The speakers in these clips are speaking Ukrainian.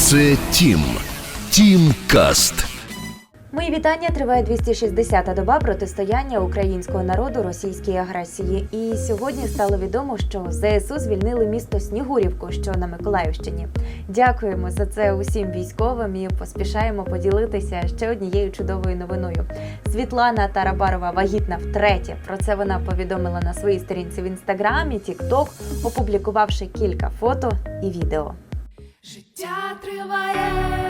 Це Тім. Тім Каст. Мої вітання триває 260-та доба протистояння українського народу російській агресії. І сьогодні стало відомо, що ЗСУ звільнили місто Снігурівку, що на Миколаївщині. Дякуємо за це усім військовим і поспішаємо поділитися ще однією чудовою новиною. Світлана Тарабарова вагітна втретє. Про це вона повідомила на своїй сторінці в інстаграмі, Тікток, опублікувавши кілька фото і відео. Життя триває.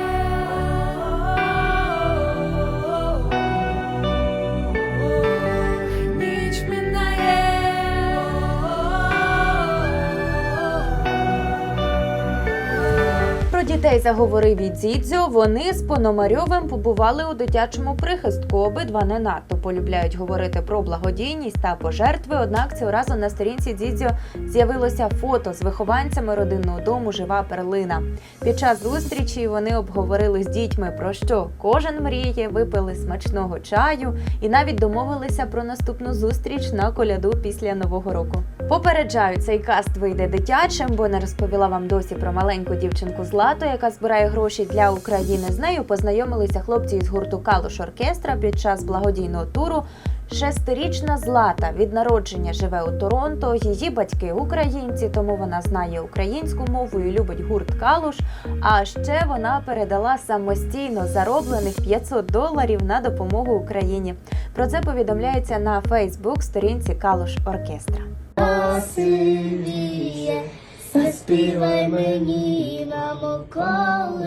Дітей заговорив і Дзідзьо. Вони з Пономарьовим побували у дитячому прихистку. Обидва не надто полюбляють говорити про благодійність та пожертви. Однак цього разу на сторінці Дзідзьо з'явилося фото з вихованцями родинного дому Жива перлина. Під час зустрічі вони обговорили з дітьми про що кожен мріє, випили смачного чаю і навіть домовилися про наступну зустріч на коляду після нового року. Попереджаю, цей каст вийде дитячим, бо не розповіла вам досі про маленьку дівчинку Злату, яка збирає гроші для України. З нею познайомилися хлопці із гурту Калуш Оркестра під час благодійного туру. Шестирічна Злата від народження живе у Торонто. Її батьки українці, тому вона знає українську мову і любить гурт Калуш. А ще вона передала самостійно зароблених 500 доларів на допомогу Україні. Про це повідомляється на Фейсбук сторінці Калуш Оркестра. Сильніє, заспівай мені на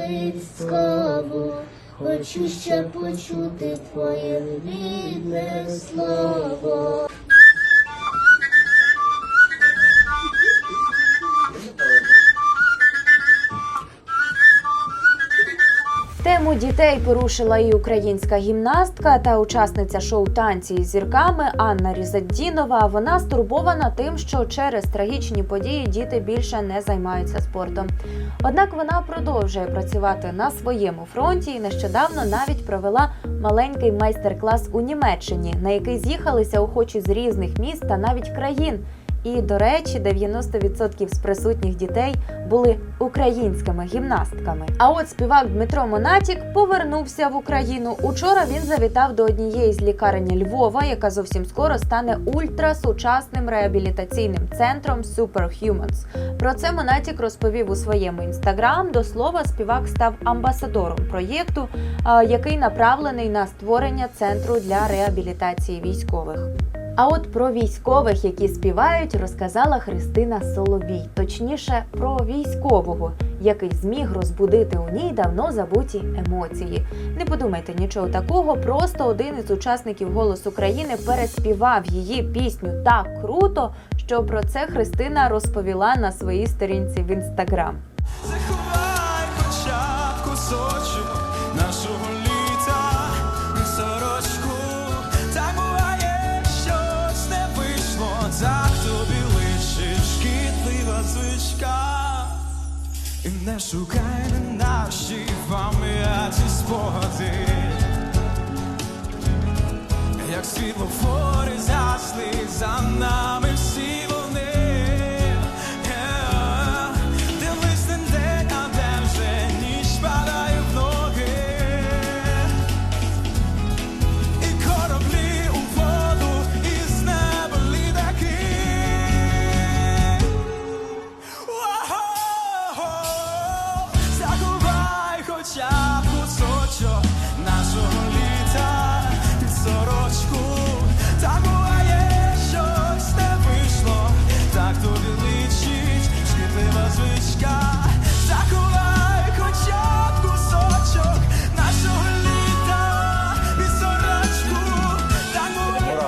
колискову. Хочу ще почути твоє рідне слово. Дітей порушила і українська гімнастка та учасниця шоу танці із зірками Анна Різаддінова. Вона стурбована тим, що через трагічні події діти більше не займаються спортом. Однак вона продовжує працювати на своєму фронті і нещодавно навіть провела маленький майстер-клас у Німеччині, на який з'їхалися охочі з різних міст та навіть країн. І, до речі, 90% з присутніх дітей були українськими гімнастками. А от співак Дмитро Монатік повернувся в Україну. Учора він завітав до однієї з лікарень Львова, яка зовсім скоро стане ультрасучасним реабілітаційним центром Superhumans. Про це Монатік розповів у своєму інстаграм. До слова, співак став амбасадором проєкту, який направлений на створення центру для реабілітації військових. А от про військових, які співають, розказала Христина Соловій, точніше про військового, який зміг розбудити у ній давно забуті емоції. Не подумайте нічого такого, просто один із учасників «Голос України переспівав її пісню так круто, що про це Христина розповіла на своїй сторінці в інстаграм. Заховай хоча б І не шукай не наші пам'яті спогади. Як світлофори засли за нами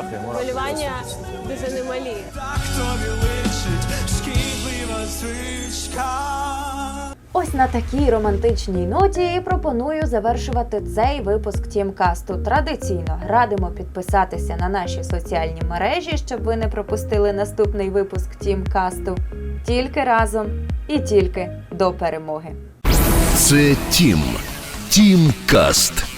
буває, Хвилювання дуже немалі. Ось на такій романтичній ноті і пропоную завершувати цей випуск Тімкасту. Традиційно радимо підписатися на наші соціальні мережі, щоб ви не пропустили наступний випуск Тімкасту. Тільки разом і тільки до перемоги. Це Тім. Тім Каст.